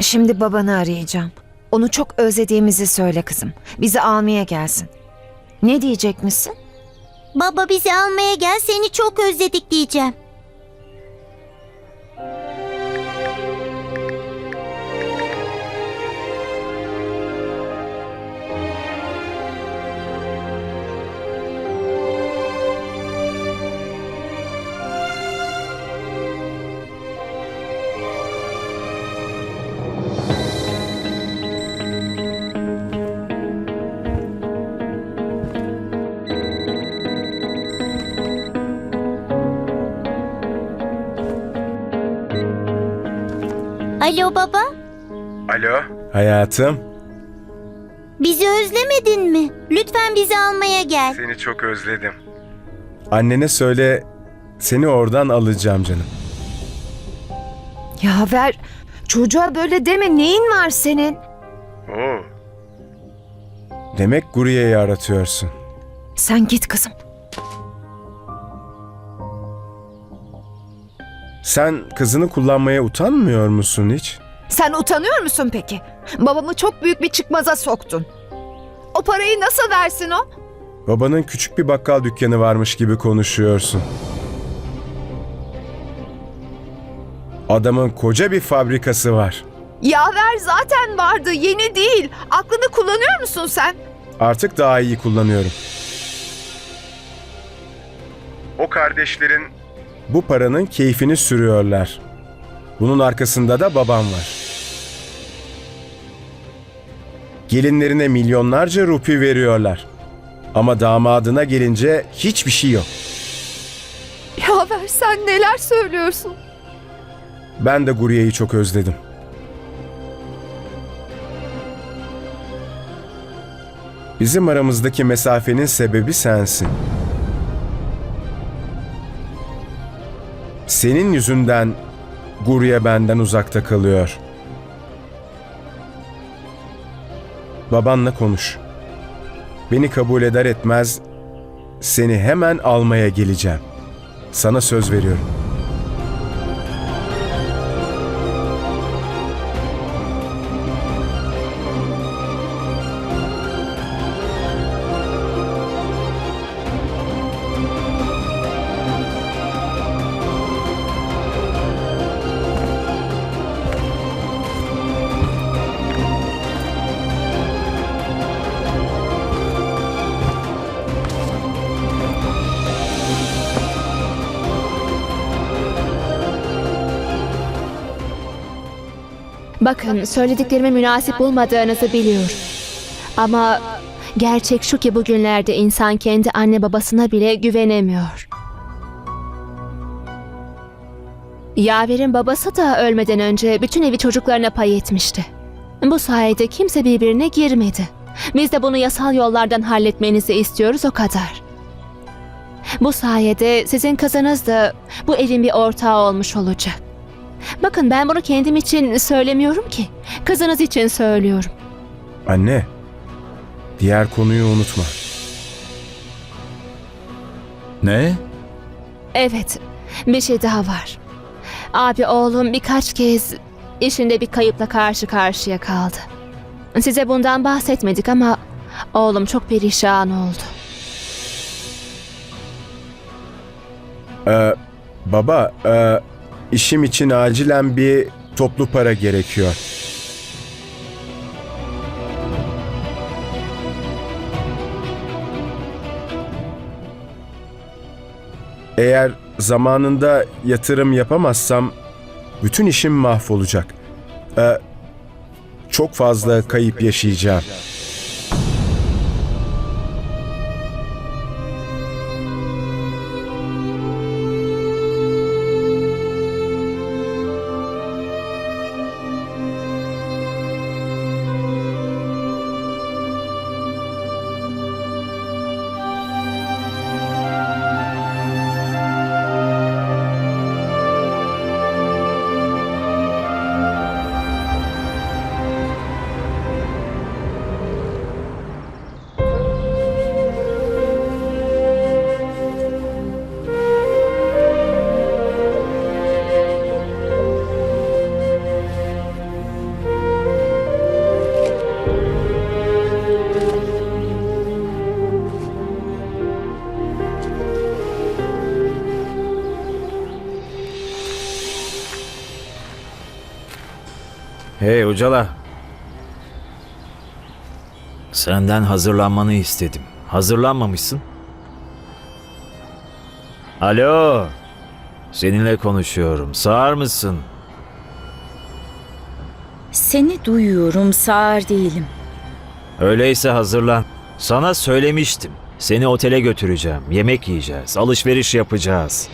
Şimdi babanı arayacağım. Onu çok özlediğimizi söyle kızım. Bizi almaya gelsin. Ne diyecek misin? Baba bizi almaya gel seni çok özledik diyeceğim. Alo baba, Alo. Hayatım, bizi özlemedin mi? Lütfen bizi almaya gel. seni çok özledim. Annene söyle, seni oradan alacağım canım. Ya ver. Çocuğa böyle deme. Neyin var senin? Oo. Demek Guriye'yi aratıyorsun. Sen git kızım. Sen kızını kullanmaya utanmıyor musun hiç? Sen utanıyor musun peki? Babamı çok büyük bir çıkmaza soktun. O parayı nasıl versin o? Babanın küçük bir bakkal dükkanı varmış gibi konuşuyorsun. Adamın koca bir fabrikası var. Yaver zaten vardı. Yeni değil. Aklını kullanıyor musun sen? Artık daha iyi kullanıyorum. O kardeşlerin bu paranın keyfini sürüyorlar. Bunun arkasında da babam var. Gelinlerine milyonlarca rupi veriyorlar. Ama damadına gelince hiçbir şey yok. Yaver sen neler söylüyorsun? Ben de Guriye'yi çok özledim. Bizim aramızdaki mesafenin sebebi sensin. Senin yüzünden Guriye benden uzakta kalıyor. Babanla konuş. Beni kabul eder etmez seni hemen almaya geleceğim. Sana söz veriyorum. Bakın söylediklerime münasip bulmadığınızı biliyorum. Ama gerçek şu ki bugünlerde insan kendi anne babasına bile güvenemiyor. Yaver'in babası da ölmeden önce bütün evi çocuklarına pay etmişti. Bu sayede kimse birbirine girmedi. Biz de bunu yasal yollardan halletmenizi istiyoruz o kadar. Bu sayede sizin kızınız da bu evin bir ortağı olmuş olacak. Bakın ben bunu kendim için söylemiyorum ki. Kızınız için söylüyorum. Anne, diğer konuyu unutma. Ne? Evet, bir şey daha var. Abi oğlum birkaç kez işinde bir kayıpla karşı karşıya kaldı. Size bundan bahsetmedik ama oğlum çok perişan oldu. Ee, baba, e, işim için acilen bir toplu para gerekiyor. Eğer zamanında yatırım yapamazsam bütün işim mahvolacak. Ee, çok fazla kayıp yaşayacağım. Hey Ucala. Senden hazırlanmanı istedim. Hazırlanmamışsın. Alo. Seninle konuşuyorum. Sağır mısın? Seni duyuyorum, sağır değilim. Öyleyse hazırlan. Sana söylemiştim. Seni otele götüreceğim. Yemek yiyeceğiz. Alışveriş yapacağız.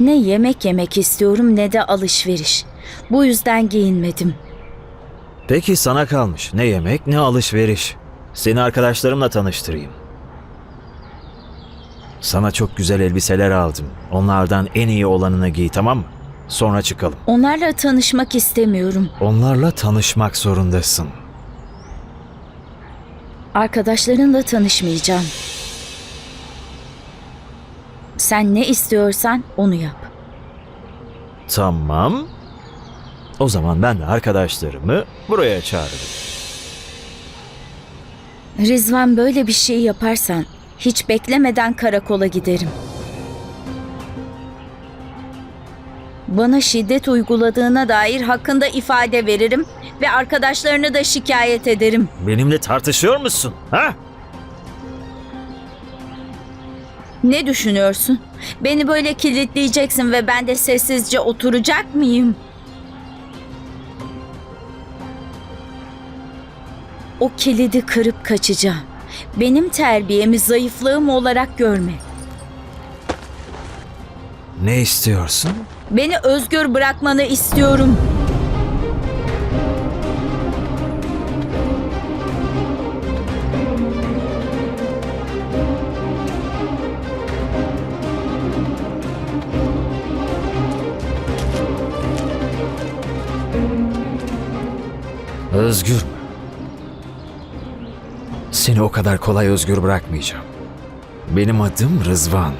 Ne yemek yemek istiyorum ne de alışveriş. Bu yüzden giyinmedim. Peki sana kalmış. Ne yemek ne alışveriş. Seni arkadaşlarımla tanıştırayım. Sana çok güzel elbiseler aldım. Onlardan en iyi olanını giy tamam mı? Sonra çıkalım. Onlarla tanışmak istemiyorum. Onlarla tanışmak zorundasın. Arkadaşlarınla tanışmayacağım. Sen ne istiyorsan onu yap. Tamam. O zaman ben de arkadaşlarımı buraya çağırırım. Rizvan böyle bir şey yaparsan hiç beklemeden karakola giderim. Bana şiddet uyguladığına dair hakkında ifade veririm ve arkadaşlarını da şikayet ederim. Benimle tartışıyor musun? Ha? Ne düşünüyorsun? Beni böyle kilitleyeceksin ve ben de sessizce oturacak mıyım? O kilidi kırıp kaçacağım. Benim terbiyemi zayıflığım olarak görme. Ne istiyorsun? Beni özgür bırakmanı istiyorum. Özgür mü? Seni o kadar kolay özgür bırakmayacağım. Benim adım Rızvan.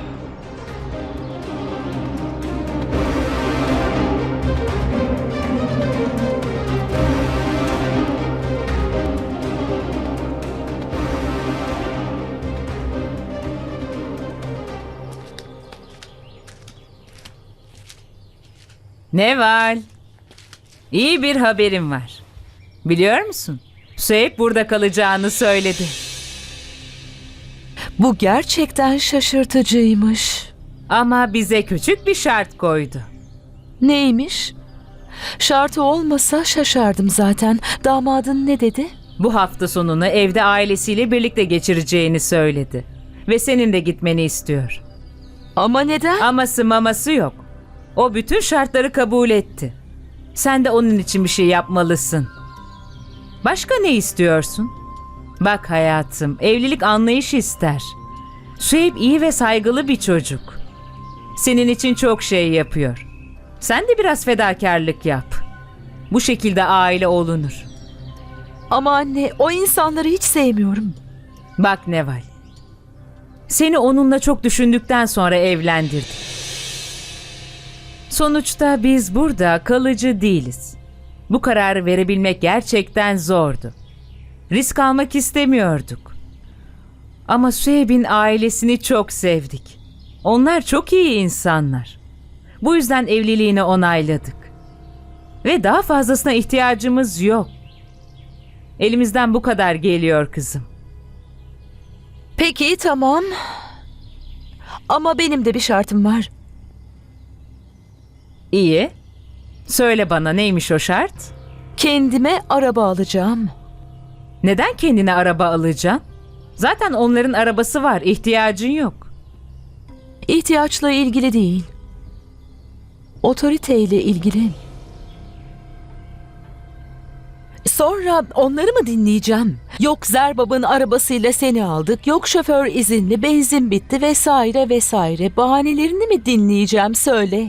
Ne var? İyi bir haberim var. Biliyor musun? Süheyb burada kalacağını söyledi. Bu gerçekten şaşırtıcıymış. Ama bize küçük bir şart koydu. Neymiş? Şartı olmasa şaşardım zaten. Damadın ne dedi? Bu hafta sonunu evde ailesiyle birlikte geçireceğini söyledi. Ve senin de gitmeni istiyor. Ama neden? Aması maması yok. O bütün şartları kabul etti. Sen de onun için bir şey yapmalısın. Başka ne istiyorsun? Bak hayatım, evlilik anlayış ister. Süheyb iyi ve saygılı bir çocuk. Senin için çok şey yapıyor. Sen de biraz fedakarlık yap. Bu şekilde aile olunur. Ama anne o insanları hiç sevmiyorum. Bak Neval. Seni onunla çok düşündükten sonra evlendirdik. Sonuçta biz burada kalıcı değiliz. Bu kararı verebilmek gerçekten zordu. Risk almak istemiyorduk. Ama Süheyb'in ailesini çok sevdik. Onlar çok iyi insanlar. Bu yüzden evliliğini onayladık. Ve daha fazlasına ihtiyacımız yok. Elimizden bu kadar geliyor kızım. Peki tamam. Ama benim de bir şartım var. İyi. Söyle bana neymiş o şart? Kendime araba alacağım. Neden kendine araba alacaksın? Zaten onların arabası var, ihtiyacın yok. İhtiyaçla ilgili değil. Otoriteyle ilgili. Sonra onları mı dinleyeceğim? Yok Zerbab'ın arabasıyla seni aldık, yok şoför izinli, benzin bitti vesaire vesaire. Bahanelerini mi dinleyeceğim söyle.